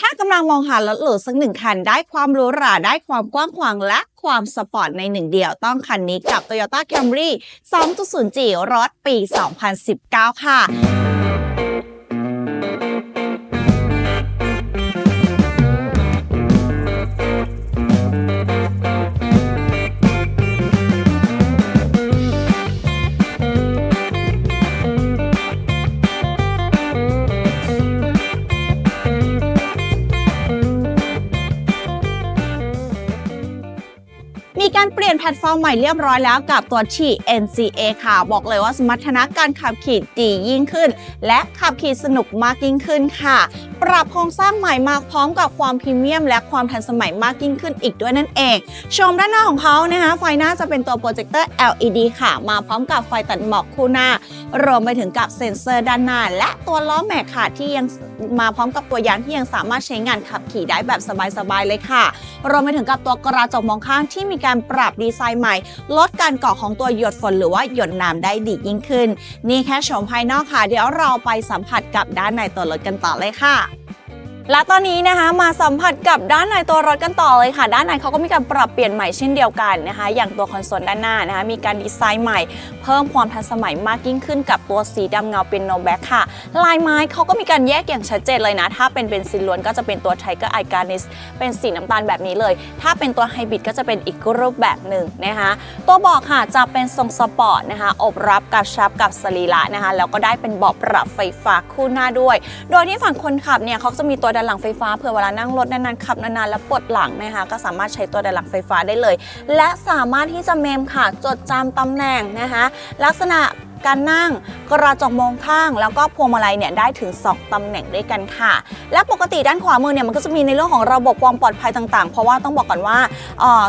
ถ้ากำลังมองหารถหรูสักหนึ่งคัน ได้ความหรูหราได้ความกว้างขวางและความสปอร์ตในหนึ่งเดียวต้องคันนี้กับ Toyota Camry 2.0G รถปี 2019 ค่ะ แพลตฟอร์มใหม่เรียบร้อยแล้วกับตัวที่ NCA ค่ะ บอกเลยว่าสมรรถนะการขับขี่ดียิ่งขึ้น และขับขี่สนุกมากยิ่งขึ้นค่ะ ปรับโครงสร้างใหม่มาพร้อมกับความพรีเมียม และความทันสมัยมากยิ่งขึ้นอีกด้วยนั่นเอง ชมด้านหน้าของเขานะคะไฟหน้าจะเป็นตัวโปรเจคเตอร์ LED ค่ะ มาพร้อมกับไฟตัดหมอกคู่หน้า รวมไปถึงกับเซ็นเซอร์ด้านหน้า และตัวล้อแม็กค่ะที่ยัง มาพร้อมกับตัวยางที่ยังสามารถใช้งานขับขี่ได้แบบสบายๆเลยค่ะ รวมไปถึงกับตัวกระจกมองข้างที่มีการปรับดีไซน์ใหม่ ลดการเกาะของตัวหยดฝนหรือว่าหยดน้ำได้ดียิ่งขึ้น นี่แค่ชมภายนอกค่ะ เดี๋ยวเราไปสัมผัสกับด้านในตัวรถกันต่อเลยค่ะ และตอนนี้นะคะมาสัมผัสกับด้านในตัวรถกันต่อเลยค่ะ ด้านในเขาก็มีการปรับเปลี่ยนใหม่เช่นเดียวกันนะคะ อย่างตัวคอนโซลด้านหน้านะคะมีการดีไซน์ใหม่ เพิ่มความทันสมัยมากยิ่งขึ้นกับตัวสีดำเงาเป็นโนแบ็คค่ะ ลายไม้เขาก็มีการแยกอย่างชัดเจนเลยนะ ถ้าเป็นเบนซินล้วนก็จะเป็นตัวไทเกอร์ไอการิสเป็นสีน้ำตาลแบบนี้เลย ถ้าเป็นตัวไฮบริดก็จะเป็นอีกรูปแบบหนึ่งนะคะตัวเบาะค่ะจะเป็นทรงสปอร์ตนะคะอบรับกับชับกับสรีระนะคะแล้วก็ได้เป็นเบาะปรับไฟฟ้าคู่หน้าด้วย โดยที่ฝั่งคนขับเนี่ยเขาจะมีตัวดันหลังไฟฟ้าเผื่อเวลานั่งรถนานๆขับนานๆแล้วปวดหลังนะคะก็สามารถใช้ตัวดันหลังไฟฟ้าได้เลย และสามารถที่จะเมมค่ะจดจำตำแหน่งนะคะลักษณะ การนั่ง กระจกมองข้าง แล้วก็พวงมาลัยเนี่ยได้ถึง 2ตำแหน่งด้วยกันค่ะ และปกติด้านขวามือเนี่ยมันก็จะมีในเรื่องของระบบความปลอดภัยต่างๆ เพราะว่าต้องบอกก่อนว่า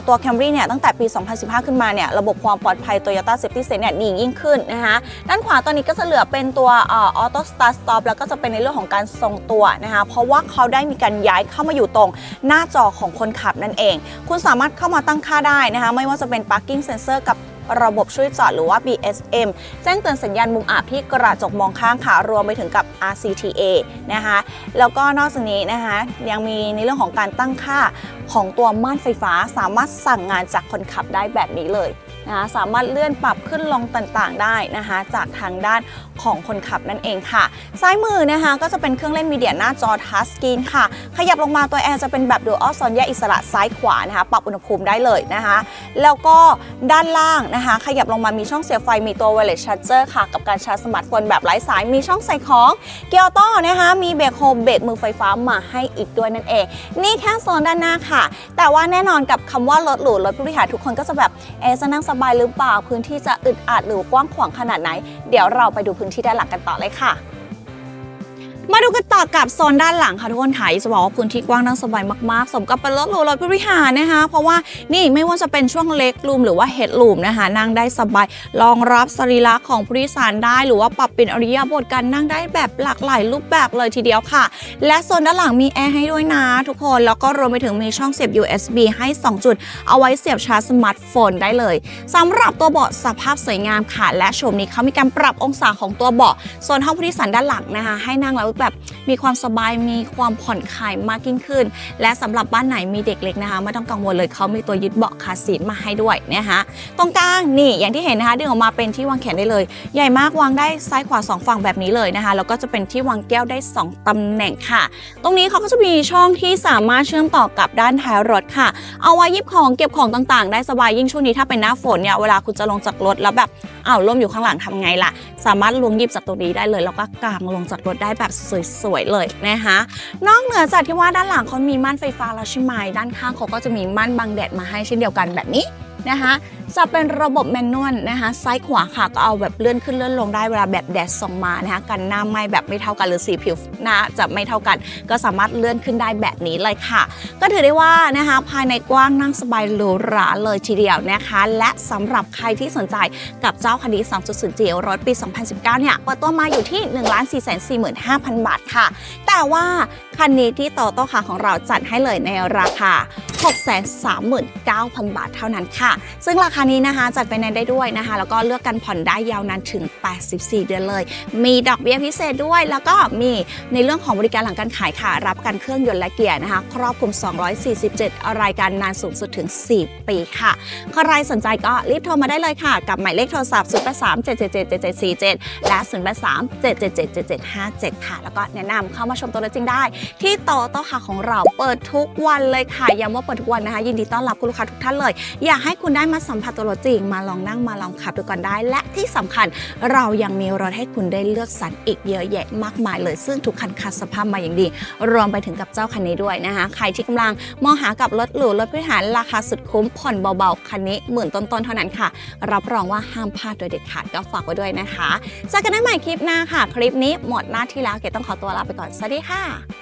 ตัว Camry เนี่ยตั้งแต่ปี 2015 ขึ้นมาเนี่ยระบบความปลอดภัย Toyota Safety Sense เนี่ยดียิ่งขึ้นนะคะด้านขวาตอนนี้ก็จะเหลือเป็นตัวออ Auto Start Stop แล้วก็จะเป็นในเรื่องของการทรงตัวนะคะเพราะว่าเขาได้มีการย้ายเข้ามาอยู่ตรงหน้าจอของคนขับนั่นเอง คุณสามารถเข้ามาตั้งค่าได้นะคะไม่ว่าจะเป็น Parking Sensor กับ ระบบช่วยจอดหรือว่า BSM แจ้งเตือนสัญญาณมุมอับที่กระจกมองข้างค่ะรวมไปถึงกับ RCTA นะคะแล้วก็นอกจากนี้นะคะยังมีในเรื่องของการตั้งค่าของตัวม่านไฟฟ้าสามารถสั่งงานจากคนขับได้แบบนี้เลย นะคะสามารถเลื่อนปรับขึ้นลงต่างๆ ได้นะคะจากทางด้านของคนขับนั่นเองค่ะ ซ้ายมือนะคะก็จะเป็นเครื่องเล่นมีเดียหน้าจอทัชสกรีนค่ะ ขยับลงมาตัวแอร์จะเป็นแบบดูอัลซอนแยกอิสระซ้ายขวานะคะปรับอุณหภูมิได้เลยนะคะ แล้วก็ด้านล่างนะคะ ขยับลงมามีช่องเสียบไฟมีตัว wireless charger ค่ะ กับการชาร์จสมาร์ทโฟนแบบไร้สายมีช่องใส่ของ เกียร์ออโต้นะคะมีเบรกโฮมเบรกมือไฟฟ้ามาให้อีกด้วยนั่นเอง นี่แค่โซนด้านหน้าค่ะ แต่ว่าแน่นอนกับคำว่ารถหรูรถผู้บริหารทุกคนก็จะแบบเอะจะนั่งสบายหรือเปล่า พื้นที่จะอึดอัดหรือกว้างขวางขนาดไหน เดี๋ยวเราไปดูพื้นที่ด้านหลังกันต่อเลยค่ะ มาดูกันต่อกับโซนด้านหลังค่ะทุกคนค่ะจะบอกว่าพื้นที่กว้างนั่งสบายมากๆ สมกับเป็นรถหรูรถบริหารนะคะ เพราะว่านี่ไม่ว่าจะเป็นช่วงเล็กรูมหรือว่าเฮดรูมนะคะ นั่งได้สบายรองรับสรีระของผู้โดยสารได้หรือว่าปรับเปลี่ยนอริยบทการนั่งได้แบบหลากหลายรูปแบบเลยทีเดียวค่ะ และโซนด้านหลังมีแอร์ให้ด้วยนะทุกคนแล้วก็รวมไปถึงมีช่องเสียบ USB ให้ 2 จุด เอาไว้เสียบชาร์จสมาร์ทโฟนได้เลยสำหรับตัวเบาะสภาพสวยงามค่ะ และชมนี้เขามีการปรับองศาของตัวเบาะโซนห้องผู้โดยสารด้านหลังนะคะ ให้นั่งแล้วแบบมีความสบายมีความผ่อนคลายมากยิ่งขึ้น และสำหรับบ้านไหนมีเด็กเล็กนะคะไม่ต้องกังวลเลยเขามีตัวยึดเบาะคาร์ซีทมาให้ด้วยนะคะตรงกลางนี่อย่างที่เห็นนะคะดึงออกมาเป็นที่วางแขนได้เลย ใหญ่มากวางได้ซ้ายขวาสองฝั่งแบบนี้เลยนะคะแล้วก็จะเป็นที่วางแก้วได้สองตำแหน่งค่ะ ตรงนี้เขาก็จะมีช่องที่สามารถเชื่อมต่อกับด้านท้ายรถค่ะ เอาไว้ยิบของเก็บของต่างๆ ได้สบายยิ่งช่วงนี้ถ้าเป็นหน้าฝนเนี่ยเวลาคุณจะลงจากรถแล้วแบบอ้าวร่มอยู่ข้างหลังทำไงล่ะ สามารถลวงหยิบจากตรงนี้ได้เลย แล้วก็กางลงจากรถได้แบบสวยๆเลยนะคะ นอกเหนือจากที่ว่าด้านหลังเขามีม่านไฟฟ้าแล้วใช่ไหมด้านข้างเขาก็จะมีม่านบังแดดมาให้เช่นเดียวกันแบบนี้นะคะ จะเป็นระบบแมนนวลนะคะ ซ้ายขวาค่ะก็เอาแบบเลื่อนขึ้นเลื่อนลงได้เวลาแบบแดดส่องมานะคะกันหน้าไหม้แบบไม่เท่ากันหรือสีผิวหน้าจะไม่เท่ากัน ก็สามารถเลื่อนขึ้นได้แบบนี้เลยค่ะ ก็ถือได้ว่านะคะภายในกว้างนั่งสบายหรูหราเลยทีเดียวนะคะ และสำหรับใครที่สนใจกับเจ้าคันนี้2.0 g รถปี 2019 เนี่ยเปิดตัวมาอยู่ที่ 1 4 4 5 0 0 0 บาทค่ะ แต่ว่าคันนี้ที่โตโต้ค่ะของเราจัดให้เลยในราคา 639,000 บาทเท่านั้นค่ะ ซึ่งราคานี้นะคะจัดไปในได้ด้วยนะคะ แล้วก็เลือกกันผ่อนได้ยาวนานถึง 84 เดือนเลย มีดอกเบี้ยพิเศษด้วย แล้วก็มีในเรื่องของบริการหลังการขายค่ะ รับกันเครื่องยนต์และเกียร์นะคะ ครอบคลุม 247 รายการนานสูงสุดถึง 4 ปีค่ะใครสนใจก็รีบโทรมาได้เลยค่ะ กับหมายเลขโทรศัพท์ 0 8 3 7 7 7 7 7 4 7 และ 0 8 3 7 7 7 7 7 5 7 ค่ะ แล้วก็แนะนำเข้ามาชมตัวจริงได้ ที่โตโต้ค่ะของเราเปิดทุกวันเลยค่ะย้ำว่าเปิดทุกวันนะคะ ยินดีต้อนรับคุณลูกค้าทุกท่านเลย อยากให้คุณได้มาสัมผัสตัวรถจริงมาลองนั่งมาลองขับดูก่อนได้ และที่สำคัญเรายังมีรถให้คุณได้เลือกสรรอีกเยอะแยะมากมายเลย ซึ่งทุกคันคัดสภาพมาอย่างดี รวมไปถึงกับเจ้าคันนี้ด้วยนะคะ ใครที่กำลังมองหากับรถหรูรถพื้นฐานราคาสุดคุ้มผ่อนเบาๆ คันนี้หมื่นต้นๆเท่านั้นค่ะ รับรองว่าห้ามพลาดโดยเด็ดขาดก็ฝากไว้ด้วยนะคะเจอกันได้ใหม่คลิปหน้าค่ะ คลิปนี้หมดหน้าที่แล้วเกดต้องขอตัวลาไปก่อนสวัสดีค่ะ